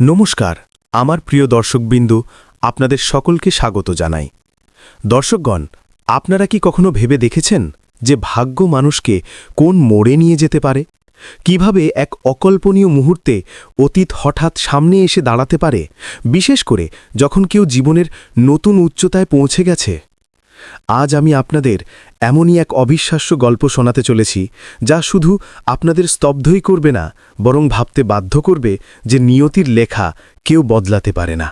নমস্কার, আমার প্রিয় দর্শকবিন্দু, আপনাদের সকলকে স্বাগত জানাই। দর্শকগণ, আপনারা কি কখনো ভেবে দেখেছেন যে ভাগ্য মানুষকে কোন মোড়ে নিয়ে যেতে পারে? কীভাবে এক অকল্পনীয় মুহূর্তে অতীত হঠাৎ সামনে এসে দাঁড়াতে পারে, বিশেষ করে যখন কেউ জীবনের নতুন উচ্চতায় পৌঁছে গেছে? আজ আমি আপনাদের এমনই এক অবিশ্বাস্য গল্প শোনাতে চলেছি, যা শুধু আপনাদের স্তব্ধই করবে না, বরং ভাবতে বাধ্য করবে যে নিয়তির লেখা কেউ বদলাতে পারে না।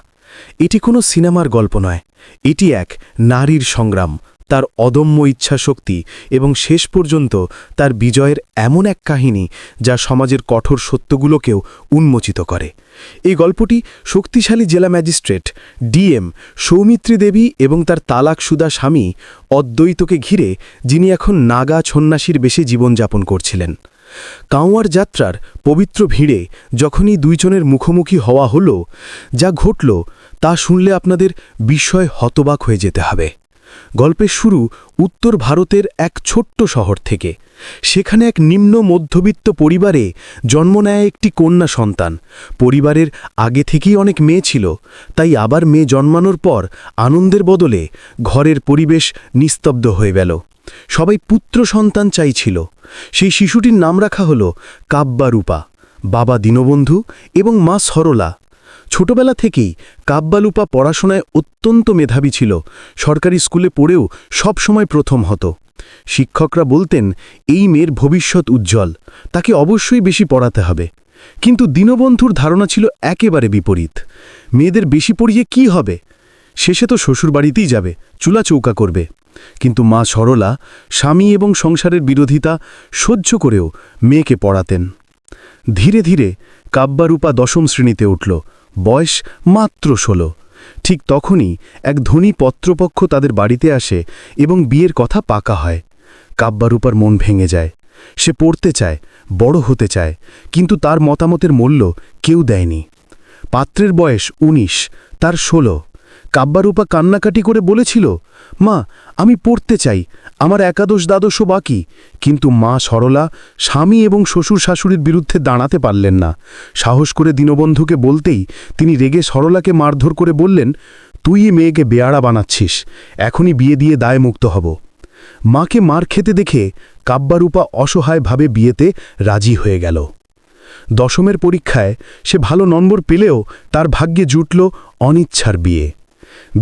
এটি কোনো সিনেমার গল্প নয়, এটি এক নারীর সংগ্রাম তার অদম্য ইচ্ছাশক্তি এবং শেষ পর্যন্ত তার বিজয়ের এমন এক কাহিনী যা সমাজের কঠোর সত্যগুলোকেও উন্মোচিত করে। এই গল্পটি শক্তিশালী জেলা ম্যাজিস্ট্রেট ডিএম সৌমিত্রী দেবী এবং তার তালাক সুদা স্বামী অদ্বৈতকে ঘিরে, যিনি এখন নাগা সন্ন্যাসীর বেশি জীবনযাপন করছিলেন। কাউয়ার যাত্রার পবিত্র ভিড়ে যখনই দুইজনের মুখোমুখি হওয়া হল, যা ঘটল তা শুনলে আপনাদের বিস্ময় হতবাক হয়ে যেতে হবে। গল্পের শুরু উত্তর ভারতের এক ছোট্ট শহর থেকে। সেখানে এক নিম্ন মধ্যবিত্ত পরিবারে জন্ম নেয় একটি কন্যা সন্তান। পরিবারের আগে থেকেই অনেক মেয়ে ছিল, তাই আবার মেয়ে জন্মানোর পর আনন্দের বদলে ঘরের পরিবেশ নিস্তব্ধ হয়ে গেল। সবাই পুত্র সন্তান চাইছিল। সেই শিশুটির নাম রাখা হল কাব্যারূপা বাবা দীনবন্ধু এবং মা সরলা। ছোটবেলা থেকেই কাব্যালুপা পড়াশোনায় অত্যন্ত মেধাবী ছিল। সরকারি স্কুলে পড়েও সবসময় প্রথম হতো। শিক্ষকরা বলতেন, এই মেয়ের ভবিষ্যৎ উজ্জ্বল, তাকে অবশ্যই বেশি পড়াতে হবে। কিন্তু দীনবন্ধুর ধারণা ছিল একেবারে বিপরীত। মেয়েদের বেশি পড়িয়ে কি হবে? শেষে তো শ্বশুরবাড়িতেই যাবে, চুলা চৌকা করবে। কিন্তু মা সরলা, স্বামী এবং সংসারের বিরোধিতা সহ্য করেও মেয়েকে পড়াতেন। ধীরে ধীরে কাব্যারূপা দশম শ্রেণীতে উঠল। বয়স মাত্র ষোলো। ঠিক তখনই এক ধনী পত্রপক্ষ তাদের বাড়িতে আসে এবং বিয়ের কথা পাকা হয়। কাব্যারূপার মন ভেঙে যায়। সে পড়তে চায়, বড় হতে চায়, কিন্তু তার মতামতের মূল্য কেউ দেয়নি। পাত্রের বয়স ১৯ তার ষোলো। কাব্যারূপা কান্নাকাটি করে বলেছিল, মা, আমি পড়তে চাই, আমার একাদশ দ্বাদশও বাকি। কিন্তু মা সরলা, স্বামী এবং শ্বশুর শাশুড়ির বিরুদ্ধে দাঁড়াতে পারলেন না। সাহস করে দীনবন্ধুকে বলতেই তিনি রেগে সরলাকে মারধর করে বললেন, তুই মেয়েকে বেয়াড়া বানাচ্ছিস, এখনই বিয়ে দিয়ে দায় মুক্ত হব। মাকে মার খেতে দেখে কাব্যারূপা অসহায়ভাবে বিয়েতে রাজি হয়ে গেল। দশমের পরীক্ষায় সে ভালো নম্বর পেলেও তার ভাগ্যে জুটল অনিচ্ছার বিয়ে।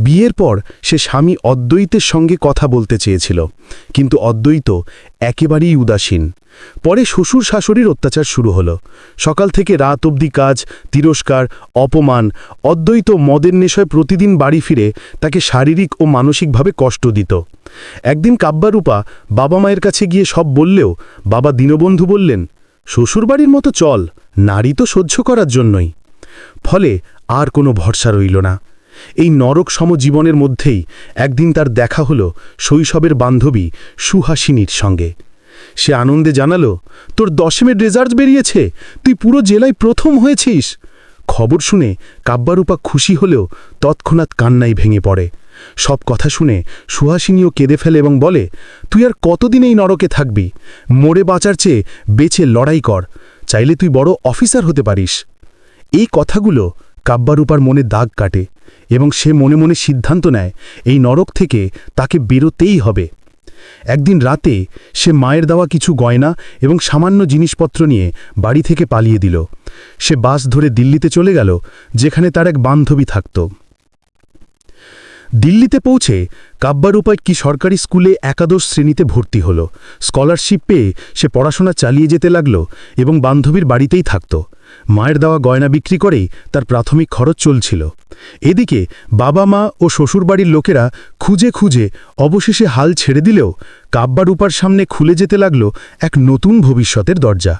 বিয়ের পর সে স্বামী অদ্বৈতের সঙ্গে কথা বলতে চেয়েছিল, কিন্তু অদ্বৈত একেবারেই উদাসীন। পরে শ্বশুর শাশুড়ির অত্যাচার শুরু হলো। সকাল থেকে রাত অবধি কাজ, তিরস্কার, অপমান, অদ্বৈত মদের নেশয় প্রতিদিন বাড়ি ফিরে তাকে শারীরিক ও মানসিকভাবে কষ্ট দিত। একদিন কাব্যারূপা বাবা মায়ের কাছে গিয়ে সব বললেও বাবা দীনবন্ধু বললেন, শ্বশুরবাড়ির মতো চল, নারী তো সহ্য করার জন্যই। ফলে আর কোনো ভরসা রইল না। এই নরক সমজীবনের মধ্যেই একদিন তার দেখা হলো শৈশবের বান্ধবী সুহাসিনীর সঙ্গে। সে আনন্দে জানালো, তোর দশমের রেজাল্ট বেরিয়েছে, তুই পুরো জেলায় প্রথম হয়েছিস। খবর শুনে কাব্যারূপা খুশি হলেও তৎক্ষণাৎ কান্নাই ভেঙে পড়ে। সব কথা শুনে সুহাসিনীও কেঁদে ফেলে এবং বলে, তুই আর কতদিন এই নরকে থাকবি? মরে বাঁচার চেয়ে বেছে লড়াই কর। চাইলে তুই বড় অফিসার হতে পারিস। এই কথাগুলো কাব্যারূপার মনে দাগ কাটে। এবং সে মনে মনে সিদ্ধান্ত নেয়, এই নরক থেকে তাকে বেরোতেই হবে। একদিন রাতে সে মায়ের দেওয়া কিছু গয়না এবং সামান্য জিনিসপত্র নিয়ে বাড়ি থেকে পালিয়ে দিল। সে বাস ধরে দিল্লিতে চলে গেল, যেখানে তার এক বান্ধবী থাকত। দিল্লিতে পৌঁছে কাব্যারূপা কি সরকারি স্কুলে একাদশ শ্রেণীতে ভর্তি হল। স্কলারশিপ পেয়ে সে পড়াশোনা চালিয়ে যেতে লাগল এবং বান্ধবীর বাড়িতেই থাকত। মায়ের দেওয়া গয়না বিক্রি করেই তার প্রাথমিক খরচ চলছিল। এদিকে বাবা মা ও শ্বশুরবাড়ির লোকেরা খুঁজে খুঁজে অবশেষে হাল ছেড়ে দিলেও কাব্যারূপার সামনে খুলে যেতে লাগল এক নতুন ভবিষ্যতের দরজা।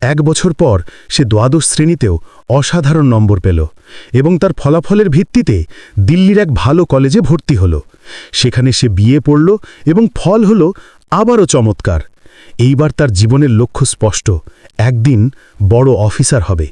এক বছর পর সে দ্বাদশ শ্রেণীতেও অসাধারণ নম্বর পেল এবং তার ফলাফলের ভিত্তিতে দিল্লির এক ভালো কলেজে ভর্তি হল। সেখানে সে বিয়ে পড়ল এবং ফল হল আবারও চমৎকার। এইবার তার জীবনের লক্ষ্য স্পষ্ট। একদিন বড় অফিসার হবে।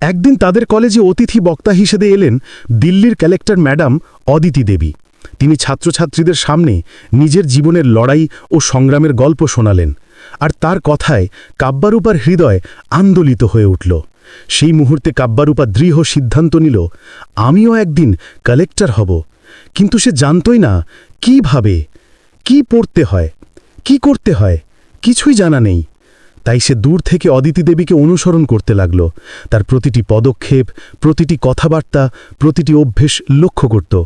একদিন তাদের কলেজে অতিথি বক্তা হিসেবে এলেন দিল্লির কালেক্টর ম্যাডাম অদিতি দেবী। তিনি ছাত্রছাত্রীদের সামনে নিজের জীবনের লড়াই ও সংগ্রামের গল্প শোনালেন আর তার কথায় কাব্যারূপার হৃদয় আন্দোলিত হয়ে উঠল। সেই মুহূর্তে কাব্যারূপা দৃঢ় সিদ্ধান্ত নিল, আমিও একদিন কালেক্টর হব। কিন্তু সে জানতই না, কীভাবে? কি পড়তে হয়? কি করতে হয়? কিছুই জানা নেই। তাই সে দূর থেকে অদিতি দেবীকে অনুসরণ করতে লাগল। তার প্রতিটি পদক্ষেপ, প্রতিটি কথাবার্তা, প্রতিটি অভ্যেস লক্ষ্য করত।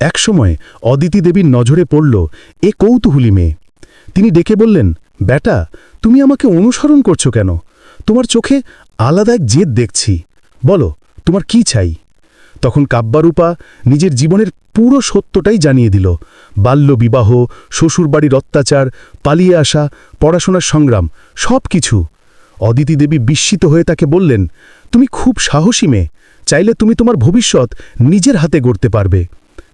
একসময় অদিতি দেবীর নজরে পড়ল এ কৌতূহলী মেয়ে। তিনি ডেকে বললেন, বেটা, তুমি আমাকে অনুসরণ করছ কেন? তোমার চোখে আলাদা এক জেদ দেখছি। বলো, তোমার কি চাই? তখন কাব্যারূপা নিজের জীবনের পুরো সত্যটাই জানিয়ে দিল। বাল্যবিবাহ, শ্বশুরবাড়ির অত্যাচার, পালিয়ে আসা, পড়াশোনার সংগ্রাম সব কিছু অদিতি দেবী বিস্মিত হয়ে তাকে বললেন, তুমি খুব সাহসী মেয়ে, চাইলে তুমি তোমার ভবিষ্যৎ নিজের হাতে গড়তে পারবে।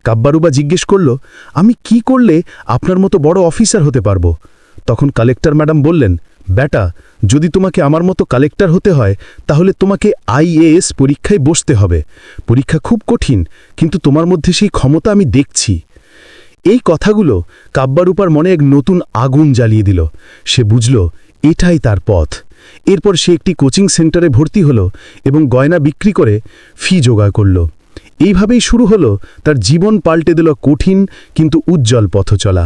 কাব্যারূপা জিজ্ঞেস করল, আমি কি করলে আপনার মতো বড় অফিসার হতে পারব? তখন কালেক্টর ম্যাডাম বললেন বেটা যদি তোমাকে আমার মতো কালেক্টর হতে হয়, তাহলে তোমাকে আইএএস পরীক্ষায় বসতে হবে। পরীক্ষা খুব কঠিন, কিন্তু তোমার মধ্যে সেই ক্ষমতা আমি দেখছি। এই কথাগুলো কাব্যারূপার মনে এক নতুন আগুন জ্বালিয়ে দিল। সে বুঝল, এটাই তার পথ। এরপর সে একটি কোচিং সেন্টারে ভর্তি হল এবং গয়না বিক্রি করে ফি জোগাড় করল। এইভাবেই শুরু হলো তার জীবন পাল্টে দিল কঠিন কিন্তু উজ্জ্বল পথ চলা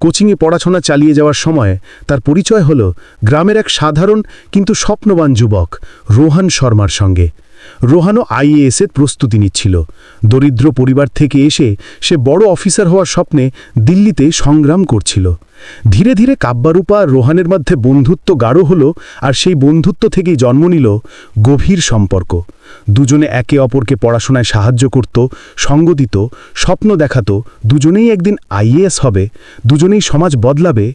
কোচিংয়ে পড়াশোনা চালিয়ে যাওয়ার সময় তার পরিচয় হল গ্রামের এক সাধারণ কিন্তু স্বপ্নবান যুবক, রোহান শর্মার সঙ্গে। রোহানও আইএএসের প্রস্তুতি নিচ্ছিল। দরিদ্র পরিবার থেকে এসে সে বড় অফিসার হওয়ার স্বপ্নে দিল্লিতে সংগ্রাম করছিল। ধীরে ধীরে কাব্যারূপা রোহানের মধ্যে বন্ধুত্ব গাঢ় হল আর সেই বন্ধুত্ব থেকেই জন্ম নিল গভীর সম্পর্ক। দুজনে একে অপরকে পড়াশোনায় সাহায্য করত সঙ্গ দিত স্বপ্ন দেখাত, দুজনেই একদিন আইএএস হবে, দুজনেই সমাজ বদলাবে।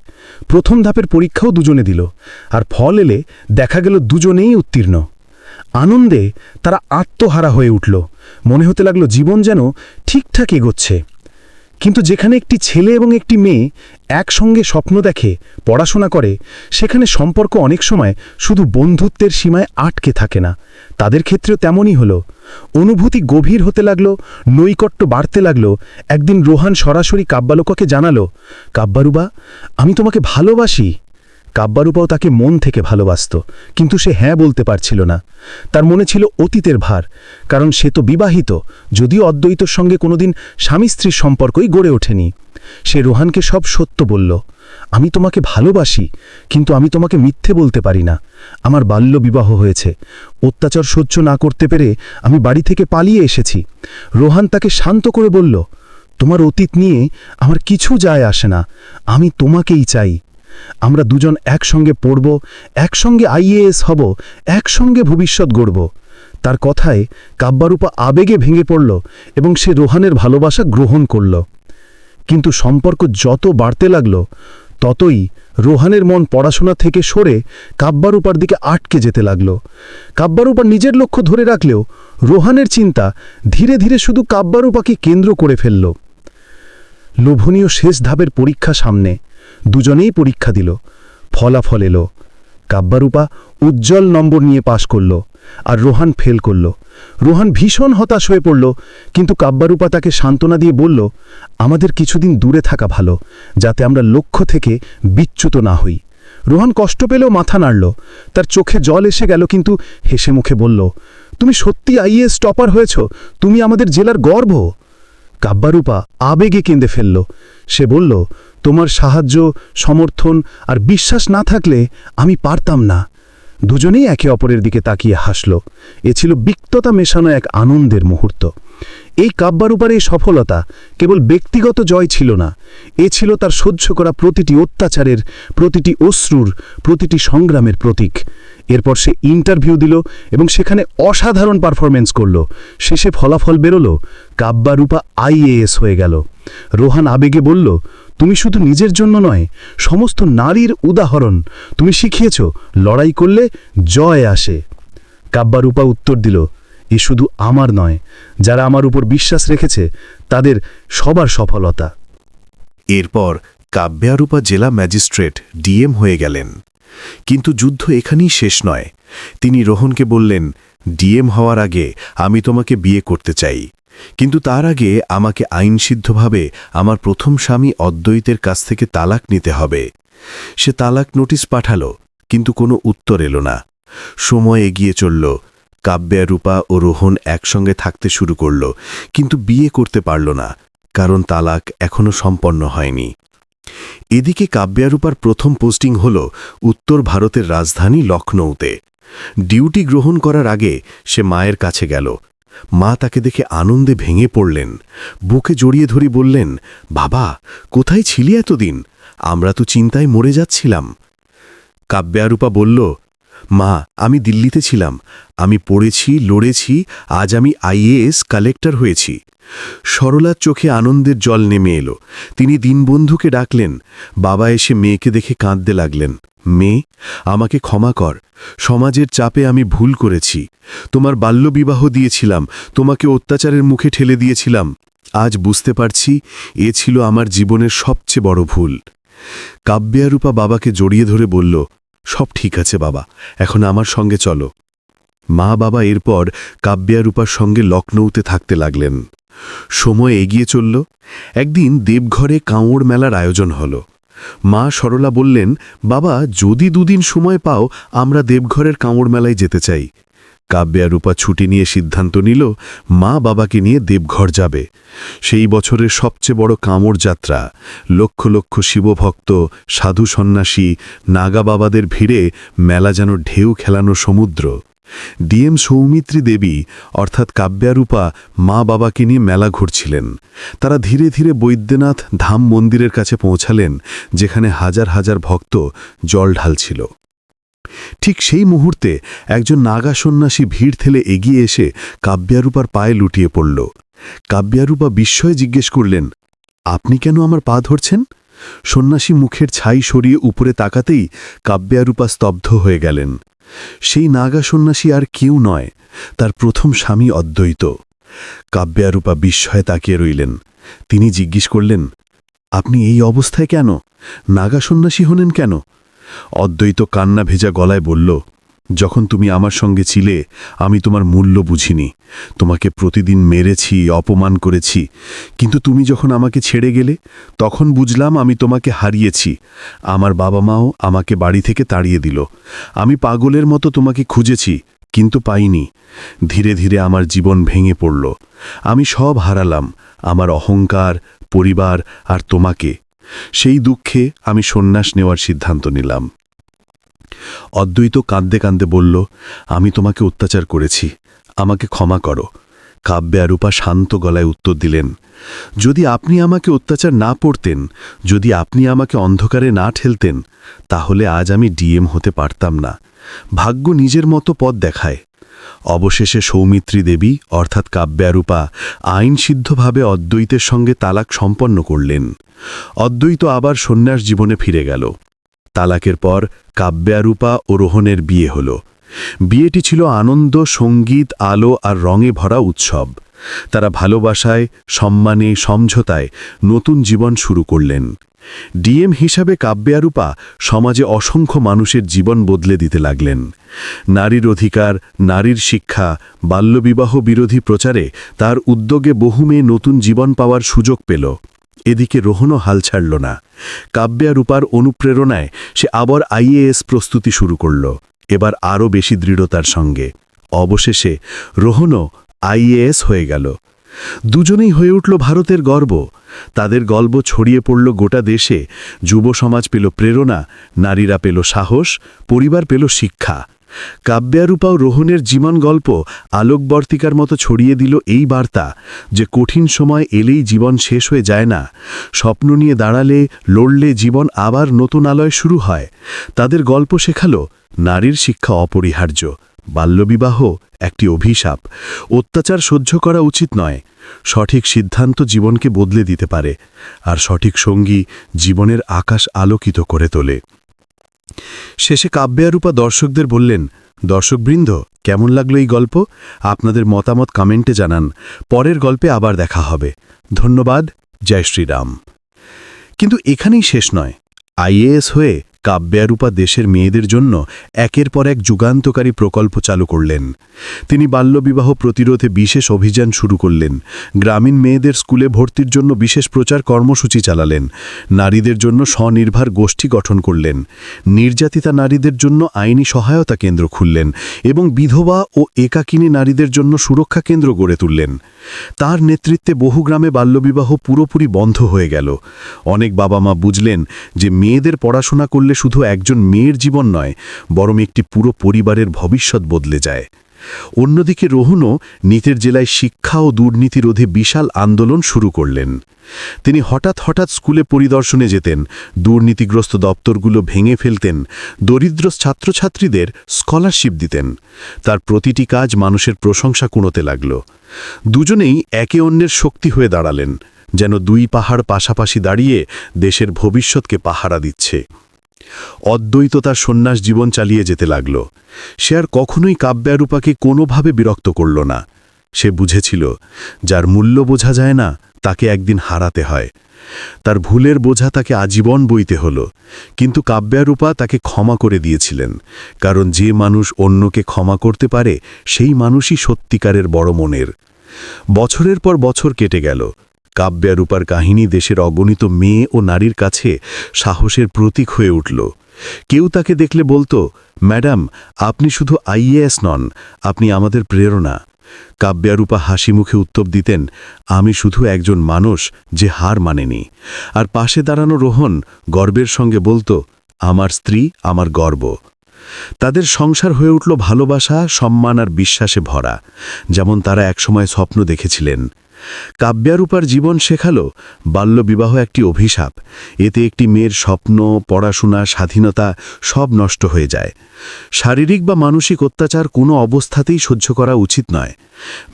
প্রথম ধাপের পরীক্ষাও দুজনে দিল, আর ফল এলে দেখা গেল দুজনেই উত্তীর্ণ। আনন্দে তারা আত্মহারা হয়ে উঠল। মনে হতে লাগল জীবন যেন ঠিকঠাক এগোচ্ছে। কিন্তু যেখানে একটি ছেলে এবং একটি মেয়ে একসঙ্গে স্বপ্ন দেখে, পড়াশোনা করে, সেখানে সম্পর্ক অনেক সময় শুধু বন্ধুত্বের সীমায় আটকে থাকে না। তাদের ক্ষেত্রেও তেমনই হলো। অনুভূতি গভীর হতে লাগল, নৈকট্য বাড়তে লাগল। একদিন রোহান সরাসরি কাব্যালোকাকে জানালো, কাব্যারুবা, আমি তোমাকে ভালোবাসি। কাব্যারূপাও তাকে মন থেকে ভালোবাসত, কিন্তু সে হ্যাঁ বলতে পারছিল না। তার মনে ছিল অতীতের ভার, কারণ সে তো বিবাহিত, যদিও অদ্বৈতর সঙ্গে কোনোদিন স্বামী স্ত্রীর সম্পর্কই গড়ে ওঠেনি। সে রোহানকে সব সত্য বলল, আমি তোমাকে ভালোবাসি, কিন্তু আমি তোমাকে মিথ্যে বলতে পারি না। আমার বাল্য বিবাহ হয়েছে। অত্যাচার সহ্য না করতে পেরে আমি বাড়ি থেকে পালিয়ে এসেছি। রোহান তাকে শান্ত করে বলল, তোমার অতীত নিয়ে আমার কিছু যায় আসে না। আমি তোমাকেই চাই। আমরা দুজন একসঙ্গে পড়ব, একসঙ্গে আইএএস হব, একসঙ্গে ভবিষ্যৎ গড়ব। তার কথায় কাব্যারূপা আবেগে ভেঙে পড়ল এবং সে রোহানের ভালোবাসা গ্রহণ করল। কিন্তু সম্পর্ক যত বাড়তে লাগল, ততই রোহানের মন পড়াশোনা থেকে সরে কাব্যারূপার দিকে আটকে যেতে লাগল। কাব্যারূপা নিজের লক্ষ্য ধরে রাখলেও রোহানের চিন্তা ধীরে ধীরে শুধু কাব্যারূপাকে কেন্দ্র করে ফেলল। লোভনীয় শেষ ধাপের পরীক্ষা সামনে। দুজনেই পরীক্ষা দিল। ফলাফল এলো। কাব্যারূপা উজ্জ্বল নম্বর নিয়ে পাশ করল আর রোহান ফেল করল। রোহান ভীষণ হতাশ হয়ে পড়ল, কিন্তু কাব্যারূপা তাকে সান্ত্বনা দিয়ে বলল, আমাদের কিছুদিন দূরে থাকা ভালো, যাতে আমরা লক্ষ্য থেকে বিচ্যুত না হই। রোহান কষ্ট পেলেও মাথা নাড়ল। তার চোখে জল এসে গেল, কিন্তু হেসে মুখে বলল, তুমি সত্যি আইএস টপার হয়েছ? তুমি আমাদের জেলার গর্ব? কাব্যারূপা আবেগে কেঁদে ফেলল। সে বলল, তোমার সাহায্য, সমর্থন আর বিশ্বাস না থাকলে আমি পারতাম না। দুজনেই একে অপরের দিকে তাকিয়ে হাসল। এ ছিল বিক্ততা মেশানো এক আনন্দের মুহূর্ত। এই কাব্যারূপার এই সফলতা কেবল ব্যক্তিগত জয় ছিল না। এ ছিল তার সহ্য করা প্রতিটি অত্যাচারের, প্রতিটি অশ্রুর, প্রতিটি সংগ্রামের প্রতীক। এরপর সে ইন্টারভিউ দিল এবং সেখানে অসাধারণ পারফরমেন্স করল। শেষে ফলাফল বেরোল কাব্যারূপা আইএএস হয়ে গেল। রোহান আবেগে বলল, তুমি শুধু নিজের জন্য নয়, সমস্ত নারীর উদাহরণ। তুমি শিখিয়েছ, লড়াই করলে জয় আসে। কাব্যারূপা উত্তর দিল এ শুধু আমার নয়, যারা আমার উপর বিশ্বাস রেখেছে, তাদের সবার সফলতা। এরপর কাব্যারূপা জেলা ম্যাজিস্ট্রেট ডিএম হয়ে গেলেন। কিন্তু যুদ্ধ এখানেই শেষ নয়। তিনি রোহনকে বললেন, ডিএম হওয়ার আগে আমি তোমাকে বিয়ে করতে চাই। কিন্তু তার আগে আমাকে আইনসিদ্ধভাবে আমার প্রথম স্বামী অদ্বৈতের কাছ থেকে তালাক নিতে হবে। সে তালাক নোটিশ পাঠালো, কিন্তু কোনো উত্তর এলো না। সময় এগিয়ে চলল কাব্যা রূপা ও রোহন একসঙ্গে থাকতে শুরু করল, কিন্তু বিয়ে করতে পারল না, কারণ তালাক এখনও সম্পন্ন হয়নি। এদিকে কাব্যারূপার প্রথম পোস্টিং হল উত্তর ভারতের রাজধানী লখনৌতে ডিউটি গ্রহণ করার আগে সে মায়ের কাছে গেল। মা তাকে দেখে আনন্দে ভেঙে পড়লেন। বুকে জড়িয়ে ধরি বললেন, বাবা, কোথায় ছিলি এতদিন? আমরা তো চিন্তায় মরে যাচ্ছিলাম। কাব্যারূপা বলল মা, আমি দিল্লিতে ছিলাম। আমি পড়েছি, লড়েছি, আজ আমি আইএএস কালেক্টর হয়েছি। সরলার চোখে আনন্দের জল নেমে এলো। তিনি দিনবন্ধুকে ডাকলেন। বাবা এসে মেয়েকে দেখে কাঁদতে লাগলেন। মেয়ে আমাকে ক্ষমা কর। সমাজের চাপে আমি ভুল করেছি। তোমার বাল্যবিবাহ দিয়েছিলাম। তোমাকে অত্যাচারের মুখে ঠেলে দিয়েছিলাম। আজ বুঝতে পারছি, এ ছিল আমার জীবনের সবচেয়ে বড় ভুল। কাব্যারূপা বাবাকে জড়িয়ে ধরে বলল সব ঠিক আছে বাবা, এখন আমার সঙ্গে চলো। মা বাবা এরপর কাব্যারূপার সঙ্গে লখনৌতে থাকতে লাগলেন। সময় এগিয়ে চলল, একদিন দেবঘরে কাঁওড় মেলার আয়োজন হল। মা সরলা বললেন, বাবা, যদি দুদিন সময় পাও, আমরা দেবঘরের কাঁওড় মেলায় যেতে চাই। কাব্যারূপা ছুটি নিয়ে সিদ্ধান্ত নিল, মা বাবাকে নিয়ে দেবঘর যাবে। সেই বছরের সবচেয়ে বড় কামড় যাত্রা, লক্ষ লক্ষ শিবভক্ত, সাধু সন্ন্যাসী, নাগা বাবাদের ভিড়ে মেলা যেন ঢেউ খেলানো সমুদ্র। ডিএম সৌমিত্রী দেবী, অর্থাৎ কাব্যারূপা মা বাবাকে নিয়ে মেলা ঘুরছিলেন। তারা ধীরে ধীরে বৈদ্যনাথ ধাম মন্দিরের কাছে পৌঁছালেন, যেখানে হাজার হাজার ভক্ত জল ঢালছিল। ঠিক সেই মুহূর্তে একজন নাগা সন্ন্যাসী ভিড় ঠেলে এগিয়ে এসে কাব্যারূপার পায়ে লুটিয়ে পড়ল। কাব্যারূপা বিস্ময়ে জিজ্ঞেস করলেন, আপনি কেন আমার পা ধরছেন? সন্ন্যাসী মুখের ছাই সরিয়ে উপরে তাকাতেই কাব্যারূপা স্তব্ধ হয়ে গেলেন। সেই নাগা সন্ন্যাসী আর কেউ নয়, তার প্রথম স্বামী অদ্বৈত। কাব্যারূপা বিস্ময়ে তাকিয়ে রইলেন। তিনি জিজ্ঞেস করলেন, আপনি এই অবস্থায় কেন? নাগা সন্ন্যাসী হলেন কেন? অদ্বৈত কান্না ভেজা গলায় বলল, যখন তুমি আমার সঙ্গে ছিলে, আমি তোমার মূল্য বুঝিনি। তোমাকে প্রতিদিন মেরেছি, অপমান করেছি। কিন্তু তুমি যখন আমাকে ছেড়ে গেলে, তখন বুঝলাম আমি তোমাকে হারিয়েছি। আমার বাবা মাও আমাকে বাড়ি থেকে তাড়িয়ে দিল। আমি পাগলের মতো তোমাকে খুঁজেছি, কিন্তু পাইনি। ধীরে ধীরে আমার জীবন ভেঙে পড়ল। আমি সব হারালাম, আমার অহংকার, পরিবার আর তোমাকে। সেই দুঃখে আমি সন্ন্যাস নেওয়ার সিদ্ধান্ত নিলাম। অদ্বৈত কাঁদতে কাঁদতে বলল, আমি তোমাকে অত্যাচার করেছি, আমাকে ক্ষমা করো। কাব্যা রূপা শান্ত গলায় উত্তর দিলেন, যদি আপনি আমাকে অত্যাচার না পড়তেন যদি আপনি আমাকে অন্ধকারে না ঠেলতেন, তাহলে আজ আমি ডিএম হতে পারতাম না। ভাগ্য নিজের মতো পথ দেখায়। অবশেষে সৌমিত্রী দেবী, অর্থাৎ কাব্যারূপা, আইনসিদ্ধভাবে অদ্বৈতের সঙ্গে তালাক সম্পন্ন করলেন। অদ্বৈত আবার সন্ন্যাস জীবনে ফিরে গেল। তালাকের পর কাব্যারূপা ও রোহনের বিয়ে হল। বিয়েটি ছিল আনন্দ, সংগীত, আলো আর রঙে ভরা উৎসব। তারা ভালোবাসায়, সম্মানে, সমঝোতায় নতুন জীবন শুরু করলেন। ডিএম হিসাবে কাব্যারূপা সমাজে অসংখ্য মানুষের জীবন বদলে দিতে লাগলেন। নারীর অধিকার, নারীর শিক্ষা, বাল্যবিবাহ বিরোধী প্রচারে তার উদ্যোগে বহু মেয়ে নতুন জীবন পাওয়ার সুযোগ পেল। এদিকে রোহনও হাল ছাড়ল না। কাব্যারূপার অনুপ্রেরণায় সে আবার আইএএস প্রস্তুতি শুরু করল। এবার আরও বেশি দৃঢ়তার সঙ্গে। অবশেষে রোহনও আইএএস হয়ে গেল। দুজনেই হয়ে উঠল ভারতের গর্ব। তাদের গল্প ছড়িয়ে পড়ল গোটা দেশে। যুব সমাজ পেল প্রেরণা, নারীরা পেল সাহস, পরিবার পেল শিক্ষা। কাব্যারূপা ও রোহনের জীবন গল্প আলোকবর্তিকার মতো ছড়িয়ে দিল এই বার্তা যে কঠিন সময় এলেই জীবন শেষ হয়ে যায় না। স্বপ্ন নিয়ে দাঁড়ালে, লড়লে জীবন আবার নতুন আলয় শুরু হয়। তাদের গল্প শেখালো নারীর শিক্ষা অপরিহার্য। বাল্যবিবাহ একটি অভিশাপ। অত্যাচার সহ্য করা উচিত নয়। সঠিক সিদ্ধান্ত জীবনকে বদলে দিতে পারে আর সঠিক সঙ্গী জীবনের আকাশ আলোকিত করে তোলে। শেষে কাব্যারূপা দর্শকদের বললেন, দর্শকবৃন্দ, কেমন লাগল এই গল্প? আপনাদের মতামত কমেন্টে জানান। পরের গল্পে আবার দেখা হবে। ধন্যবাদ। জয় শ্রীরাম। কিন্তু এখানেই শেষ নয়। আইএএস হয়ে কাব্যারূপা দেশের মেয়েদের জন্য একের পর এক যুগান্তকারী প্রকল্প চালু করলেন। তিনি বাল্যবিবাহ প্রতিরোধে বিশেষ অভিযান শুরু করলেন। গ্রামীণ মেয়েদের স্কুলে ভর্তির জন্য বিশেষ প্রচার কর্মসূচি চালালেন। নারীদের জন্য স্বনির্ভর গোষ্ঠী গঠন করলেন। নির্যাতিতা নারীদের জন্য আইনি সহায়তা কেন্দ্র খুললেন এবং বিধবা ও একাকিনী নারীদের জন্য সুরক্ষা কেন্দ্র গড়ে তুললেন। তার নেতৃত্বে বহু গ্রামে বাল্যবিবাহ পুরোপুরি বন্ধ হয়ে গেল। অনেক বাবা মা বুঝলেন যে মেয়েদের পড়াশোনা করলে শুধু একজন মেয়ের জীবন নয়, বরং একটি পুরো পরিবারের ভবিষ্যৎ বদলে যায়। অন্যদিকে রোহনও নিতের জেলায় শিক্ষা ও দুর্নীতি রোধে বিশাল আন্দোলন শুরু করলেন। তিনি হঠাৎ হঠাৎ স্কুলে পরিদর্শনে যেতেন, দুর্নীতিগ্রস্ত দপ্তরগুলো ভেঙে ফেলতেন, দরিদ্র ছাত্রছাত্রীদের স্কলারশিপ দিতেন। তার প্রতিটি কাজ মানুষের প্রশংসা কুড়োতে লাগল। দুজনেই একে অন্যের শক্তি হয়ে দাঁড়ালেন, যেন দুই পাহাড় পাশাপাশি দাঁড়িয়ে দেশের ভবিষ্যৎকে পাহারা দিচ্ছে। অদ্বৈত তার সন্ন্যাস জীবন চালিয়ে যেতে লাগল। সে আর কখনোই কাব্যারূপাকে কোনোভাবে বিরক্ত করল না। সে বুঝেছিল, যার মূল্য বোঝা যায় না, তাকে একদিন হারাতে হয়। তার ভুলের বোঝা তাকে আজীবন বইতে হল। কিন্তু কাব্যারূপা তাকে ক্ষমা করে দিয়েছিলেন, কারণ যে মানুষ অন্যকে ক্ষমা করতে পারে, সেই মানুষই সত্যিকারের বড় মনের। বছরের পর বছর কেটে গেল কাব্যারূপার কাহিনী দেশের অগণিত মেয়ে ও নারীর কাছে সাহসের প্রতীক হয়ে উঠল। কেউ তাকে দেখলে বলতো, ম্যাডাম, আপনি শুধু আইএএস নন, আপনি আমাদের প্রেরণা। কাব্যারূপা হাসি মুখে উত্তর দিতেন, আমি শুধু একজন মানুষ যে হার মানেনি। আর পাশে দাঁড়ানো রোহন গর্বের সঙ্গে বলতো, আমার স্ত্রী, আমার গর্ব। তাদের সংসার হয়ে উঠল ভালোবাসা, সম্মান আর বিশ্বাসে ভরা, যেমন তারা একসময় স্বপ্ন দেখেছিলেন। কাব্যারূপার জীবন শেখালো বাল্যবিবাহ একটি অভিশাপ। এতে একটি মেয়ের স্বপ্ন, পড়াশোনা, স্বাধীনতা সব নষ্ট হয়ে যায়। শারীরিক বা মানসিক অত্যাচার কোনো অবস্থাতেই সহ্য করা উচিত নয়।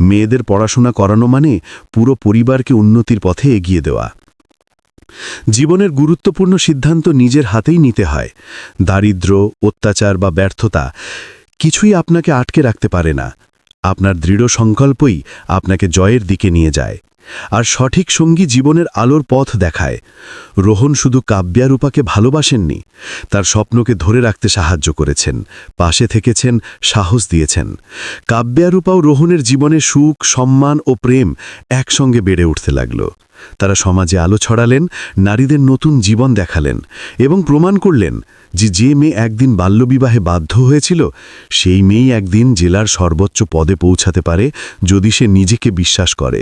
মেয়েদের পড়াশোনা করানো মানে পুরো পরিবারকে উন্নতির পথে এগিয়ে দেওয়া। জীবনের গুরুত্বপূর্ণ সিদ্ধান্ত নিজের হাতেই নিতে হয়। দারিদ্র অত্যাচার বা ব্যর্থতা কিছুই আপনাকে আটকে রাখতে পারে না। আপনার দৃঢ় সংকল্পই আপনাকে জয়ের দিকে নিয়ে যায়। আর সঠিক সঙ্গী জীবনের আলোর পথ দেখায়। রোহন শুধু কাব্যারূপাকে ভালোবাসেননি, তার স্বপ্নকে ধরে রাখতে সাহায্য করেছেন, পাশে থেকেছেন, সাহস দিয়েছেন। কাব্যারূপাও রোহনের জীবনে সুখ, সম্মান ও প্রেম একসঙ্গে বেড়ে উঠতে লাগল। তারা সমাজে আলো ছড়ালেন, নারীদের নতুন জীবন দেখালেন এবং প্রমাণ করলেন যে যে মেয়ে একদিন বাল্যবিবাহে বাধ্য হয়েছিল, সেই মেয়েই একদিন জেলার সর্বোচ্চ পদে পৌঁছাতে পারে যদি সে নিজেকে বিশ্বাস করে।